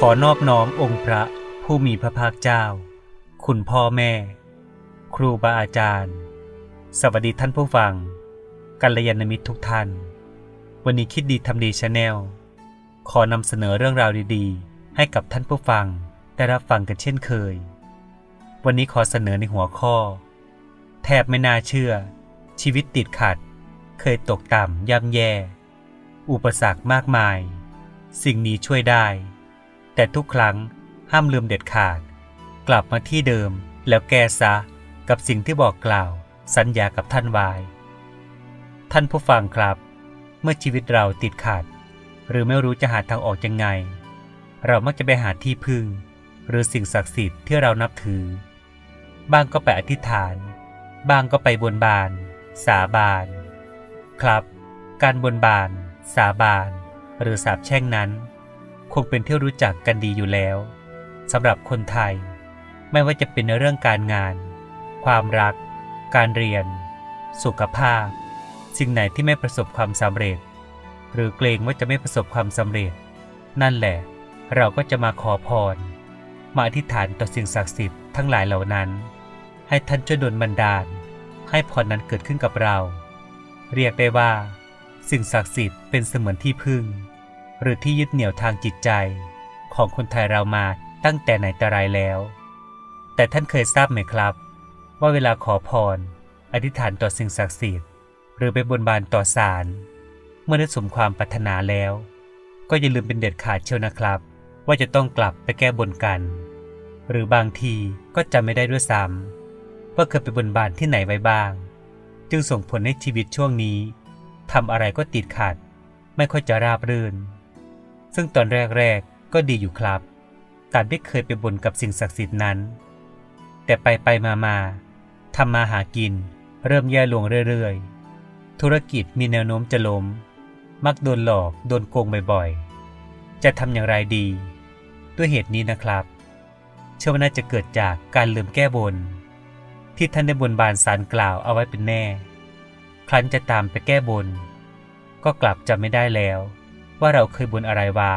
ขอนอบน้อมองค์พระผู้มีพระภาคเจ้า คุณพ่อแม่ ครูบาอาจารย์ สวัสดีท่านผู้ฟัง กัลยาณมิตรทุกท่าน วันนี้คิดดีทำดีชาแนล ขอนำเสนอเรื่องราวดีๆ ให้กับท่านผู้ฟังได้รับฟังกันเช่นเคย วันนี้ขอเสนอในหัวข้อ แทบไม่น่าเชื่อ ชีวิตติดขัด เคยตกต่ำย่ำแย่ อุปสรรคมากมาย สิ่งนี้ช่วยได้ แต่ทุกครั้งห้ามลืมเด็ดขาด กลับมาที่เดิมแล้วแก้ซะกับสิ่งที่บอกกล่าว สัญญากับท่านไว้ท่านผู้ฟังครับ เมื่อชีวิตเราติดขัด หรือไม่รู้จะหาทางออกยังไง เรามักจะไปหาที่พึ่ง หรือสิ่งศักดิ์สิทธิ์ที่เรานับถือ บ้างก็ไปอธิษฐาน บ้างก็ไปบนบาน สาบาน ครับ การบนบาน สาบาน หรือสาบแช่งนั้น งเป็นที่รู้จักกันดีอยู่แล้วสำหรับคนไทย ไม่ว่าจะเป็นในเรื่องการงาน ความรัก การเรียน สุขภาพ สิ่งไหนที่ไม่ประสบความสำเร็จ หรือเกรงว่าจะไม่ประสบความสำเร็จ นั่นแหละ เราก็จะมาขอพร มาอธิษฐานต่อสิ่งศักดิ์สิทธิ์ทั้งหลายเหล่านั้น ให้ท่านช่วยดลบันดาล ให้พรนั้นเกิดขึ้นกับเรา เรียกได้ว่า สิ่งศักดิ์สิทธิ์เป็นเสมือนที่พึ่ง หรือที่ยึดเหนี่ยวทางจิตใจ ของคนไทยเรามาตั้งแต่ไหนแต่ไรแล้ว แต่ท่านเคยทราบไหมครับ ว่าเวลาขอพร อธิษฐานต่อสิ่งศักดิ์สิทธิ์หรือไปบนบานต่อศาลเมื่อได้สมความปรารถนาแล้ว ก็อย่าลืมเป็นเด็ดขาดเชียวนะครับ ว่าจะต้องกลับไปแก้บนกัน หรือบางทีก็จำไม่ได้ด้วยซ้ำว่าเคยไปบนบานที่ไหนไว้บ้าง จึงส่งผลให้ชีวิตช่วงนี้ทำอะไรก็ติดขัด ไม่ค่อยจะราบรื่น ซึ่งตอนแรกๆก็ดีอยู่ครับตามที่เคยไปบนกับสิ่งศักดิ์สิทธิ์นั้น แต่ไปไปมามาทำมาหากิน เริ่มแย่ลงเรื่อยๆ ธุรกิจมีแนวโน้มจะล้ม มักโดนหลอกโดนโกงบ่อยๆ จะทำอย่างไรดี ด้วยเหตุนี้นะครับ เชื่อว่าน่าจะเกิดจากการลืมแก้บน ที่ท่านได้บนบานสารกล่าวเอาไว้เป็นแน่ ครั้นจะตามไปแก้บน ก็กลับจำไม่ได้แล้ว ว่าเราเคยบนอะไรไว้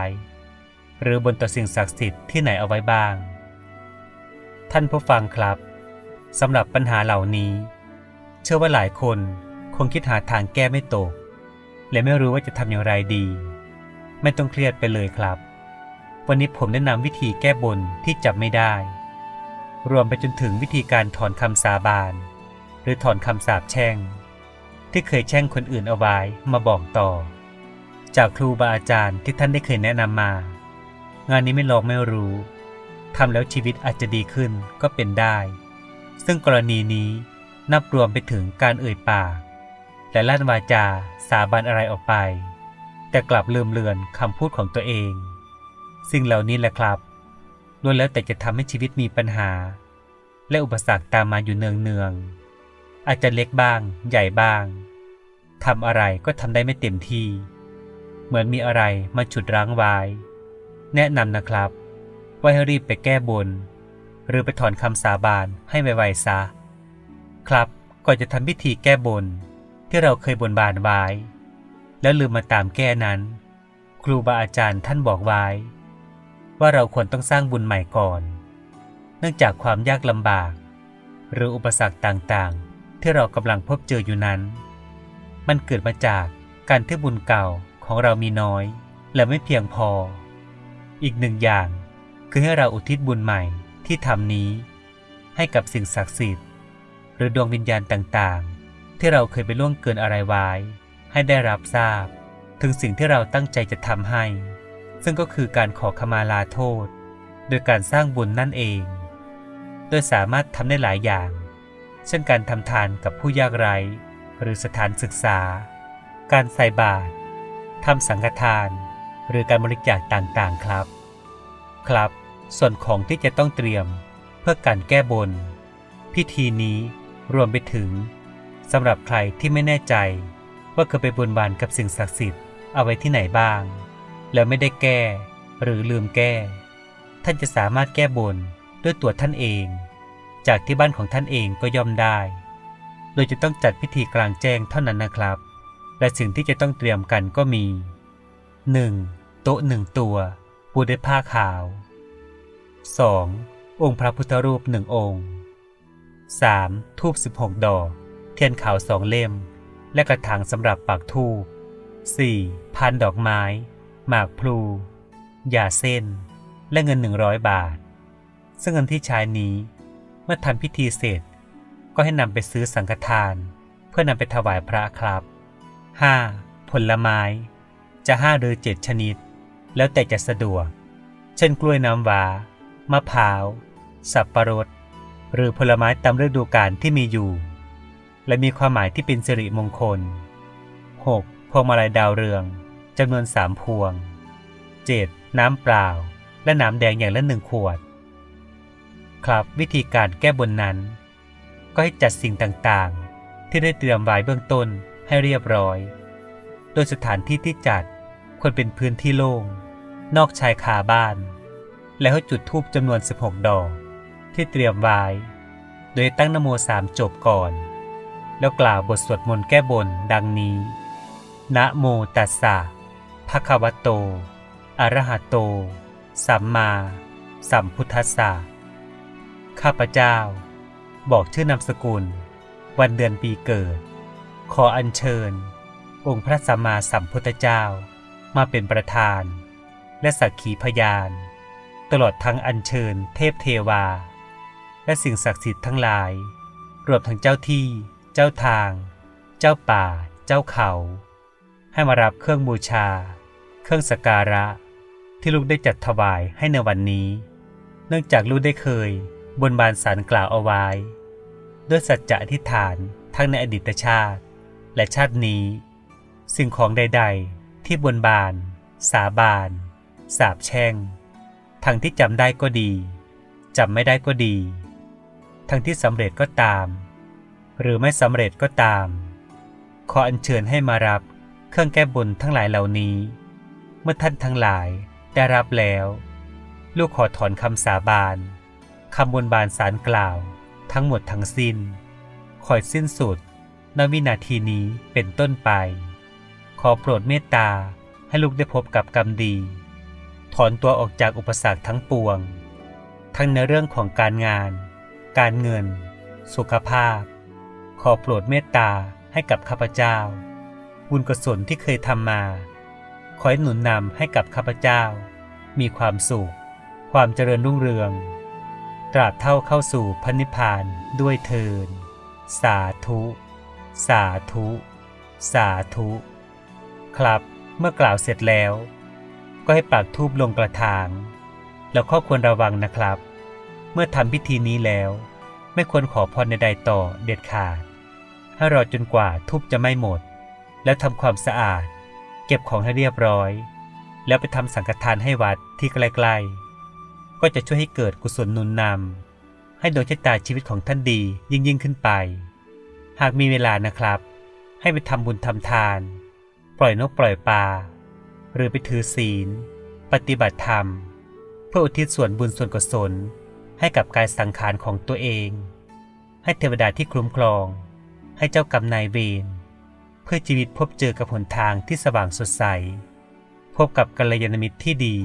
หรือบนต่อสิ่งศักดิ์สิทธิ์ที่ไหนเอาไว้บ้าง ท่านผู้ฟังครับสำหรับปัญหาเหล่านี้ เชื่อว่าหลายคนคงคิดหาทางแก้ไม่ตก และไม่รู้ว่าจะทำอย่างไรดี ไม่ต้องเครียดไปเลยครับ วันนี้ผมแนะนำวิธีแก้บนที่จับไม่ได้ รวมไปจนถึงวิธีการถอนคำสาบาน หรือถอนคำสาปแช่ง ที่เคยแช่งคนอื่นเอาไว้มาบอกต่อ จากครูบาอาจารย์ที่ท่านได้เคยแนะนำมา งานนี้ไม่ลองไม่รู้ทำแล้วชีวิตอาจจะดีขึ้นก็เป็นได้ ซึ่งกรณีนี้นับรวมไปถึงการเอ่ยปากและลั่นวาจาสาบานอะไรออกไป แต่กลับลืมเลือนคำพูดของตัวเอง สิ่งเหล่านี้แหละครับล้วนแล้วแต่จะทำให้ชีวิตมีปัญหา และอุปสรรคตามมาอยู่เนืองเนืองอาจจะเล็กบ้าง ใหญ่บ้างทำอะไรก็ทำได้ไม่เต็มที่ เหมือนมีอะไรมาฉุดรั้งไว้ แนะนำนะครับว่าให้รีบไปแก้บน หรือไปถอนคำสาบานให้ไวๆซะ ครับก่อนจะทำพิธีแก้บนที่เราเคยบนบานไว้ แล้วลืมมาตามแก้นั้น ครูบาอาจารย์ท่านบอกไว้ ว่าเราควรต้องสร้างบุญใหม่ก่อน เนื่องจากความยากลำบาก หรืออุปสรรคต่างๆ ที่เรากำลังพบเจออยู่นั้น มันเกิดมาจากการที่บุญเก่า ของเรามีน้อย และไม่เพียงพอ อีกหนึ่งอย่างคือให้เราอุทิศบุญใหม่ที่ทำนี้ ให้กับสิ่งศักดิ์สิทธิ์ หรือดวงวิญญาณต่างๆ ที่เราเคยไปล่วงเกินอะไรไว้ ให้ได้รับทราบ ถึงสิ่งที่เราตั้งใจจะทำให้ ซึ่งก็คือการขอขมาลาโทษ โดยการสร้างบุญนั่นเอง โดยสามารถทำได้หลายอย่าง เช่นการทำทานกับผู้ยากไร้หรือสถานศึกษา การใส่บาตร ทำสังฆทาน หรือการบริจาคต่างๆครับ ครับ ส่วนของที่จะต้องเตรียมเพื่อการแก้บน พิธีนี้รวมไปถึงสำหรับใครที่ไม่แน่ใจ ว่าเคยไปบนบานกับสิ่งศักดิ์สิทธิ์เอาไว้ที่ไหนบ้าง แล้วไม่ได้แก้ หรือลืมแก้ ท่านจะสามารถแก้บนด้วยตัวท่านเอง จากที่บ้านของท่านเองก็ย่อมได้ โดยจะต้องจัดพิธีกลางแจ้งเท่านั้นนะครับ และสิ่งที่จะต้องเตรียมกันก็มี 1. โต๊ะหนึ่งตัว ปูด้วยผ้าขาว 2. องค์พระพุทธรูปหนึ่งองค์ 3. ทูบ16 ดอก เทียนขาวสองเล่ม และกระถางสำหรับปักทูบ 4. พันดอกไม้ หมากพลูยาเส้น และเงิน 100 บาท ซึ่งเงินที่ใช้นี้ เมื่อทำพิธีเสร็จ ก็ให้นำไปซื้อสังฆทาน เพื่อนำไปถวายพระครับ 5. ผลไม้ จะห้าหรือเจ็ดชนิด แล้วแต่จะสะดวก เช่นกล้วยน้ำว้ามะพร้าว สับประรด หรือผลไม้ตามฤดูกาลที่มีอยู่ และมีความหมายที่เป็นสิริมงคล 6. พวงมาลัยดาวเรืองจำนวนสามพวง 7. น้ำเปล่า และน้ำแดงอย่างละหนึ่งขวด ครับวิธีการแก้บนนั้น ก็ให้จัดสิ่งต่างๆ ที่ได้เตรียมไว้เบื้องต้น ให้เรียบร้อย โดยสถานที่ที่จัดควรเป็นพื้นที่โล่ง นอกชายคาบ้าน แล้วให้จุดธูปจำนวน 16 ดอก ที่เตรียมไว้ โดยตั้งนโมสามจบก่อน แล้วกล่าวบทสวดมนต์แก้บนดังนี้ นะโมตัสสะภะคะวะโต อะระหะโต สัมมา สัมพุทธัสสะ ข้าพเจ้า บอกชื่อนามสกุล วันเดือนปีเกิด ขออัญเชิญ องค์พระสัมมาสัมพุทธเจ้ามาเป็นประธาน และสักขีพยาน ตลอดทั้งอัญเชิญเทพเทวา และสิ่งศักดิ์สิทธิ์ทั้งหลาย รวมทั้งเจ้าที่ เจ้าทาง เจ้าป่า เจ้าเขา ให้มารับเครื่องบูชา เครื่องสกการะ ที่ลูกได้จัดถวายให้ในวันนี้ เนื่องจากลูกได้เคยบนบานสารกล่าวเอาไว้ ด้วยสัจจะอธิษฐานทั้งในอดีตชาติ และชาตินี้ สิ่งของใด ๆ ที่บนบาน สาบาน สาบแช่ง ทั้งที่จำได้ก็ดีจำไม่ได้ก็ดี ทั้งที่สำเร็จก็ตาม หรือไม่สำเร็จก็ตาม ขออัญเชิญให้มารับเครื่องแก้บนทั้งหลายเหล่านี้ เมื่อท่านทั้งหลายได้รับแล้ว ลูกขอถอนคำสาบานคำบนบานสารกล่าว ทั้งหมดทั้งสิ้นคอยสิ้นสุด ณวินาทีนี้เป็นต้นไป ขอโปรดเมตตาให้ลูกได้พบกับกรรมดี ถอนตัวออกจากอุปสรรคทั้งปวง ทั้งในเรื่องของการงาน การเงิน สุขภาพ ขอโปรดเมตตาให้กับข้าพเจ้า บุญกุศลที่เคยทำมา ขอให้หนุนนำให้กับข้าพเจ้า มีความสุข ความเจริญรุ่งเรือง ตราบเท่าเข้าสู่พันิพพานด้วยเทินสาธุ สาธุ สาธุ ครับเมื่อกล่าวเสร็จแล้ว ก็ให้ปักทูบลงกระถางแล้วข้อควรระวังนะครับ เมื่อทำพิธีนี้แล้ว ไม่ควรขอพรใดๆต่อเด็ดขาด ให้รอจนกว่าทูบจะไม่หมด แล้วทำความสะอาด เก็บของให้เรียบร้อย แล้วไปทำสังฆทานให้วัดที่ใกล้ๆก็จะช่วยให้เกิดกุศลนุนนำให้ดวงชะตาชีวิตของท่านดียิ่งยิ่งขึ้นไป หากมีเวลานะครับ ให้ไปทำบุญทำทาน ปล่อยนกปล่อยปลา หรือไปถือศีล ปฏิบัติธรรม เพื่ออุทิศส่วนบุญส่วนกุศล ให้กับกายสังขารของตัวเอง ให้เทวดาที่คุ้มครอง ให้เจ้ากรรมนายเวรเพื่อชีวิตพบเจอกับหนทางที่สว่างสดใส พบกับกัลยาณมิตรที่ดี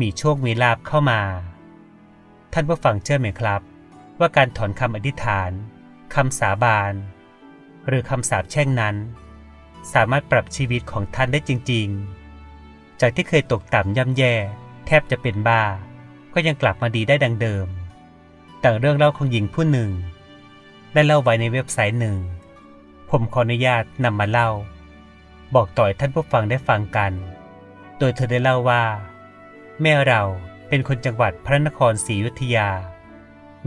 มีโชคมีลาภเข้ามา ท่านผู้ฟังเชื่อไหมครับ ว่าการถอนคำอธิษฐานคำสาบาน หรือคำสาปแช่งนั้น สามารถปรับชีวิตของท่านได้จริง ๆ จากที่เคยตกต่ำย่ำแย่ แทบจะเป็นบ้า ก็ยังกลับมาดีได้ดังเดิมแต่เรื่องเล่าของหญิงผู้หนึ่ง ได้เล่าไว้ในเว็บไซต์หนึ่ง ผมขออนุญาตนำมาเล่า บอกต่อให้ท่านผู้ฟังได้ฟังกัน โดยเธอได้เล่าว่า แม่เราเป็นคนจังหวัดพระนครศรีอยุธยา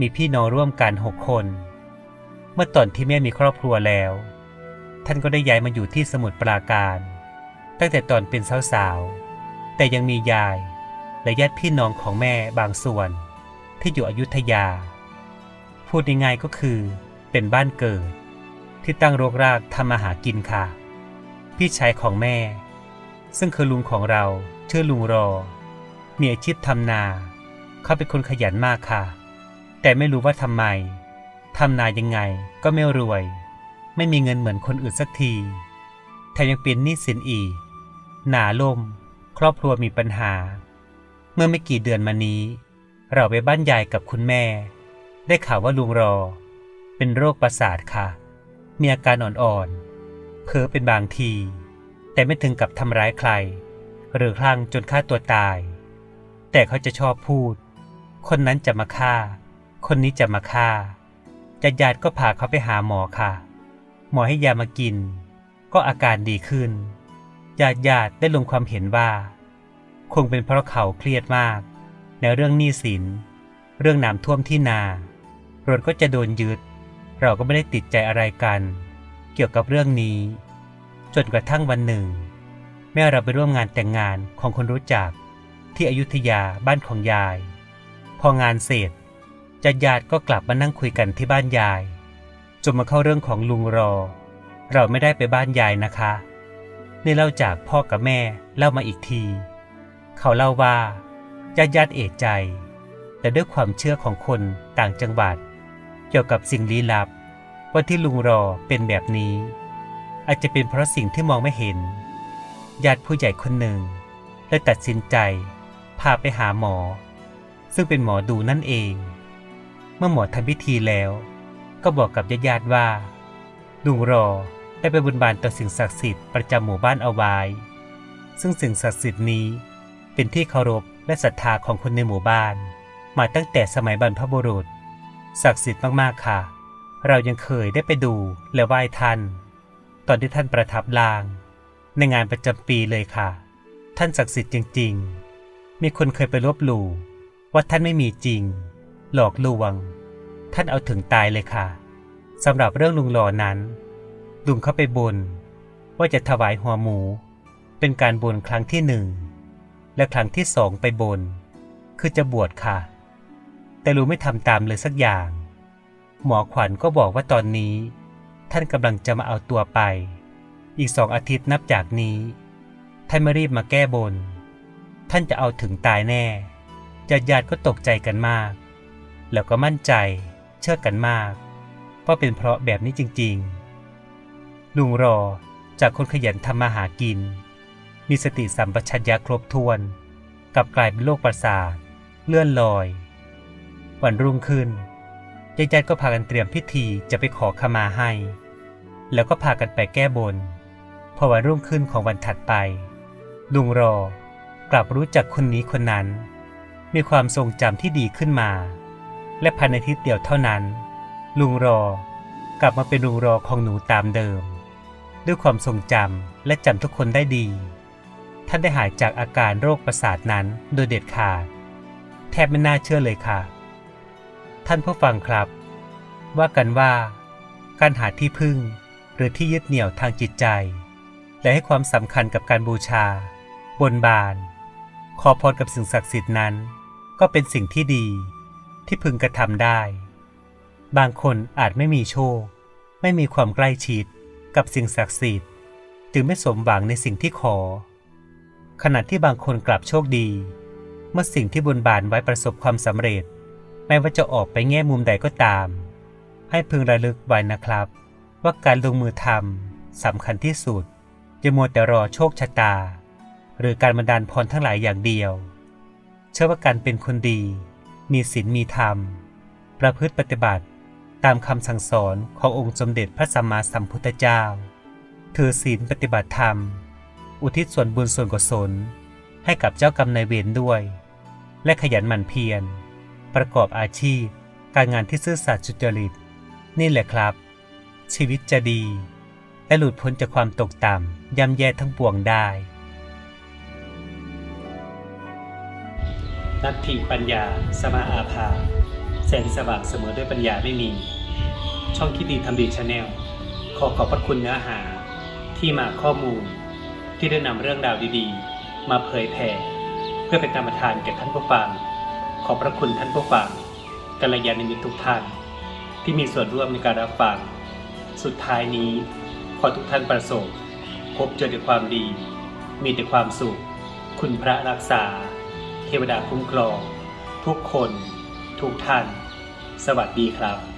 มีพี่น้องร่วมกันหกคน มื่อตอนที่แม่มีครอบครัวแล้ว ท่านก็ได้ย้ายมาอยู่ที่สมุทรปราการ ตั้งแต่ตอนเป็นสาวๆ แต่ยังมียาย และญาติพี่น้องของแม่บางส่วน ที่อยู่อยุธยา พูดง่ายๆก็คือเป็นบ้านเกิด ที่ตั้งรกรากทำมาหากินค่ะ พี่ชายของแม่ ซึ่งคือลุงของเราชื่อลุงรอ มีอาชีพทำนา เขาเป็นคนขยันมากค่ะ แต่ไม่รู้ว่าทำไม ทำนายังไงก็ไม่รวย ไม่มีเงินเหมือนคนอื่นสักทีแถมยังเป็นหนี้สินอีก หนาลม ครอบครัวมีปัญหา เมื่อไม่กี่เดือนมานี้ เราไปบ้านยายกับคุณแม่ ได้ข่าวว่าลุงรอ เป็นโรคประสาทค่ะ มีอาการอ่อนๆ เพ้อเป็นบางที แต่ไม่ถึงกับทำร้ายใคร หรือคลั่งจนฆ่าตัวตาย แต่เขาจะชอบพูด คนนั้นจะมาฆ่า คนนี้จะมาฆ่า ญาติญาติๆก็พาเขาไปหาหมอค่ะ หมอให้ยามากิน ก็อาการดีขึ้น ญาติญาติๆได้ลงความเห็นว่า คงเป็นเพราะเขาเครียดมาก ในเรื่องหนี้สิน เรื่องน้ำท่วมที่นารถก็จะโดนยึด เราก็ไม่ได้ติดใจอะไรกัน เกี่ยวกับเรื่องนี้ จนกระทั่งวันหนึ่ง แม่เราไปร่วมงานแต่งงานของคนรู้จักที่อยุธยาบ้านของยาย พองานเสร็จ ญาติญาติก็กลับมานั่งคุยกันที่บ้านยาย จนมาเข้าเรื่องของลุงรอ เราไม่ได้ไปบ้านยายนะคะ นี่เล่าจากพ่อกับแม่เล่ามาอีกที เขาเล่าว่าญาติญาติเอกใจ แต่ด้วยความเชื่อของคนต่างจังหวัด เกี่ยวกับสิ่งลี้ลับ ว่าที่ลุงรอเป็นแบบนี้ อาจจะเป็นเพราะสิ่งที่มองไม่เห็น ญาติผู้ใหญ่คนหนึ่งเลยตัดสินใจ พาไปหาหมอ ซึ่งเป็นหมอดูนั่นเอง เมื่อหมอทำพิธีแล้ว ก็บอกกับญาติๆว่าลุงรอได้ไปบุญบานต่อสิ่งศักดิ์สิทธิ์ประจำหมู่บ้านเอาไว้ ซึ่งสิ่งศักดิ์สิทธิ์นี้เป็นที่เคารพและศรัทธาของคนในหมู่บ้าน มาตั้งแต่สมัยบรรพบุรุษ ศักดิ์สิทธิ์มากๆค่ะ เรายังเคยได้ไปดูและไหว้ท่าน ตอนที่ท่านประทับลาง ในงานประจำปีเลยค่ะ ท่านศักดิ์สิทธิ์จริง ๆ มีคนเคยไปลบหลู่ว่าท่านไม่มีจริง หลอกลวง ท่านเอาถึงตายเลยค่ะสำหรับเรื่องลุงหล่อนั้นลุงเข้าไปบน ว่าจะถวายหัวหมู เป็นการบนครั้งที่หนึ่งและครั้งที่สองไปบน คือจะบวชค่ะ แต่ลุงไม่ทำตามเลยสักอย่าง หมอขวัญก็บอกว่าตอนนี้ ท่านกำลังจะมาเอาตัวไป อีกสองอาทิตย์นับจากนี้ ท่านไม่รีบมาแก้บน ท่านจะเอาถึงตายแน่ญาติญาติก็ตกใจกันมาก แล้วก็มั่นใจ เชื่อกันมากว่าเป็นเพราะแบบนี้จริงๆ ลุงรอจากคนขยันทำมาหากิน มีสติสัมปชัญญะครบถ้วน กลับกลายเป็นโรคประสาทเลื่อนลอย วันรุ่งขึ้นญาติญาติๆก็พากันเตรียมพิธีจะไปขอขมาให้ แล้วก็พากันไปแก้บน พอวันรุ่งขึ้นของวันถัดไป ลุงรอกลับรู้จักคนนี้คนนั้น มีความทรงจำที่ดีขึ้นมา และภายในอาทิตย์เดียวเท่านั้น ลุงรอกลับมาเป็นลุงรอของหนูตามเดิม ด้วยความทรงจำและจำทุกคนได้ดี ท่านได้หายจากอาการโรคประสาทนั้นโดยเด็ดขาด แทบไม่น่าเชื่อเลยค่ะ ท่านผู้ฟังครับ ว่ากันว่า การหาที่พึ่งหรือที่ยึดเหนี่ยวทางจิตใจ และให้ความสำคัญกับการบูชา บนบาน ขอพรกับสิ่งศักดิ์สิทธิ์นั้น ก็เป็นสิ่งที่ดี ที่พึงกระทำได้ บางคนอาจไม่มีโชค ไม่มีความใกล้ชิดกับสิ่งศักดิ์สิทธิ์ จึงไม่สมหวังในสิ่งที่ขอ ขณะที่บางคนกลับโชคดี เมื่อสิ่งที่บนบานไว้ประสบความสำเร็จ ไม่ว่าจะออกไปแง่มุมใดก็ตาม ให้พึงระลึกไว้นะครับ ว่าการลงมือทำสำคัญที่สุดอย่ามัวแต่รอโชคชะตา หรือการบันดาลพรทั้งหลายอย่างเดียว เชื่อว่าการเป็นคนดี มีศีลมีธรรม ประพฤติปฏิบัติตามคำสั่งสอนขององค์สมเด็จพระสัมมาสัมพุทธเจ้า ถือศีลปฏิบัติธรรม อุทิศส่วนบุญส่วนกุศล ให้กับเจ้ากรรมนายเวรด้วย และขยันหมั่นเพียร ประกอบอาชีพ การงานที่ซื่อสัตย์สุจริต นี่แหละครับ ชีวิตจะดี และหลุดพ้นจากความตกต่ำย่ำแย่ทั้งปวงได้ นัตถิปัญญา สมาอาภา แสงสว่างเสมอด้วยปัญญาไม่มี ช่องคิดดีทำดีชาแนลขอขอบพระคุณเนื้อหาที่มาข้อมูล ที่ได้นำเรื่องราวดีๆ มาเผยแผ่เพื่อเป็นธรรมทานแก่ท่านผู้ฟัง ขอบพระคุณท่านผู้ฟังกัลยาณมิตรทุกท่าน ที่มีส่วนร่วมในการรับฟัง สุดท้ายนี้ ขอทุกท่านประสบ พบเจอแต่ความดี มีแต่ความสุข คุณพระรักษา เทวดาคุ้มครอง ทุกคน ทุกท่าน สวัสดีครับ